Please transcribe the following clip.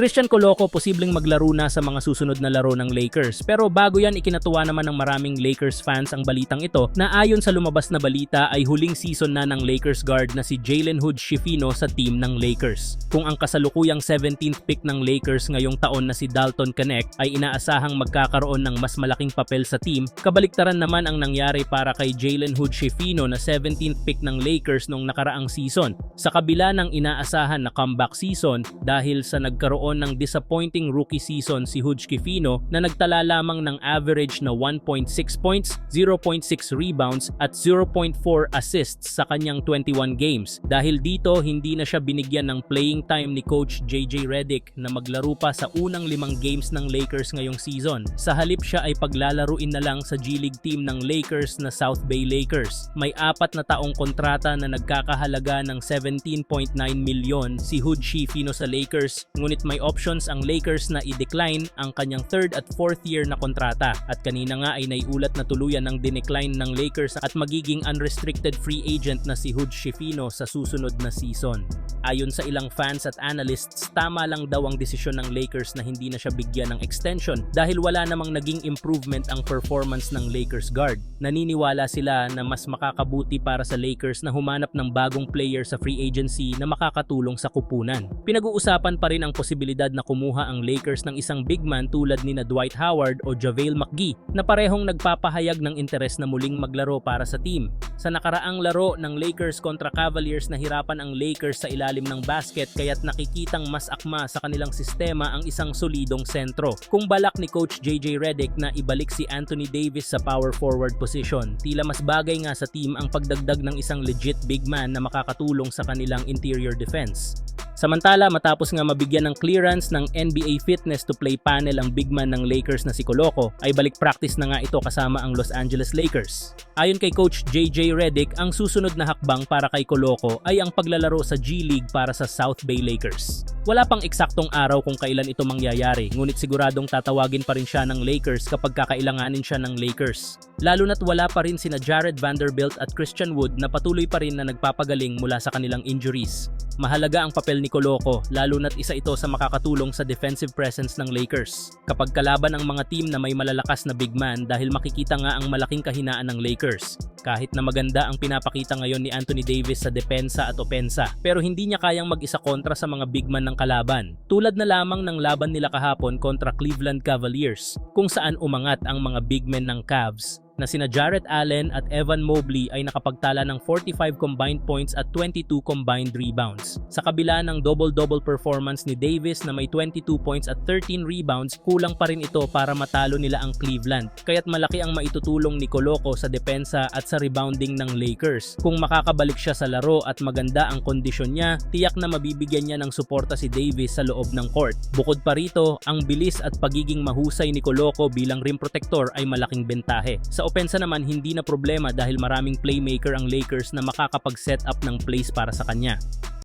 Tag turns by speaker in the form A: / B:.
A: Christian Coloco posibleng maglaro na sa mga susunod na laro ng Lakers. Pero bago yan, ikinatuwa naman ng maraming Lakers fans ang balitang ito na ayon sa lumabas na balita ay huling season na ng Lakers guard na si Jalen Hood Schifino sa team ng Lakers. Kung ang kasalukuyang 17th pick ng Lakers ngayong taon na si Dalton Connect ay inaasahang magkakaroon ng mas malaking papel sa team, kabaliktaran naman ang nangyari para kay Jalen Hood Schifino na 17th pick ng Lakers noong nakaraang season. Sa kabila ng inaasahan na comeback season dahil sa nagkaroon ng disappointing rookie season si Hood Schifino na nagtala lamang ng average na 1.6 points, 0.6 rebounds at 0.4 assists sa kanyang 21 games. Dahil dito, hindi na siya binigyan ng playing time ni Coach JJ Redick na maglaro pa sa unang limang games ng Lakers ngayong season. Sa halip siya ay paglalaruin na lang sa G League team ng Lakers na South Bay Lakers. May apat na taong kontrata na nagkakahalaga ng 17.9 milyon si Hood Schifino sa Lakers ngunit may options ang Lakers na i-decline ang kanyang third at fourth year na kontrata at kanina nga ay naiulat na tuluyan ng dinecline ng Lakers at magiging unrestricted free agent na si Hood Schifino sa susunod na season. Ayon sa ilang fans at analysts, tama lang daw ang desisyon ng Lakers na hindi na siya bigyan ng extension dahil wala namang naging improvement ang performance ng Lakers guard. Naniniwala sila na mas makakabuti para sa Lakers na humanap ng bagong player sa free agency na makakatulong sa kupunan. Pinag-uusapan pa rin ang posibilidad na kumuha ang Lakers ng isang big man tulad ni na Dwight Howard o JaVale McGee na parehong nagpapahayag ng interes na muling maglaro para sa team. Sa nakaraang laro ng Lakers kontra Cavaliers nahirapan ang Lakers sa ilalim ng basket kaya't nakikitang mas akma sa kanilang sistema ang isang solidong sentro. Kung balak ni Coach JJ Redick na ibalik si Anthony Davis sa power forward position, tila mas bagay nga sa team ang pagdagdag ng isang legit big man na makakatulong sa kanilang interior defense. Samantala, matapos nga mabigyan ng clearance ng NBA Fitness to Play panel ang big man ng Lakers na si Coloco, ay balik practice na nga ito kasama ang Los Angeles Lakers. Ayon kay Coach JJ Redick, ang susunod na hakbang para kay Coloco ay ang paglalaro sa G League para sa South Bay Lakers. Wala pang eksaktong araw kung kailan ito mangyayari, ngunit siguradong tatawagin pa rin siya ng Lakers kapag kakailanganin siya ng Lakers. Lalo na't wala pa rin sina Jared Vanderbilt at Christian Wood na patuloy pa rin na nagpapagaling mula sa kanilang injuries. Mahalaga ang papel ni Coloco, lalo na't isa ito sa makakatulong sa defensive presence ng Lakers. Kapag kalaban ang mga team na may malalakas na big man dahil makikita nga ang malaking kahinaan ng Lakers. Kahit na maganda ang pinapakita ngayon ni Anthony Davis sa depensa at opensa, pero hindi niya kayang mag-isa kontra sa mga big man ng kalaban. Tulad na lamang ng laban nila kahapon kontra Cleveland Cavaliers, kung saan umangat ang mga big men ng Cavs na sina Jarrett Allen at Evan Mobley ay nakapagtala ng 45 combined points at 22 combined rebounds. Sa kabila ng double-double performance ni Davis na may 22 points at 13 rebounds, kulang pa rin ito para matalo nila ang Cleveland. Kaya't malaki ang maitutulong ni Coloco sa depensa at sa rebounding ng Lakers. Kung makakabalik siya sa laro at maganda ang kondisyon niya, tiyak na mabibigyan niya ng suporta si Davis sa loob ng court. Bukod pa rito, ang bilis at pagiging mahusay ni Coloco bilang rim protector ay malaking bentahe. Sa opensa naman hindi na problema dahil maraming playmaker ang Lakers na makakapag-set up ng plays para sa kanya.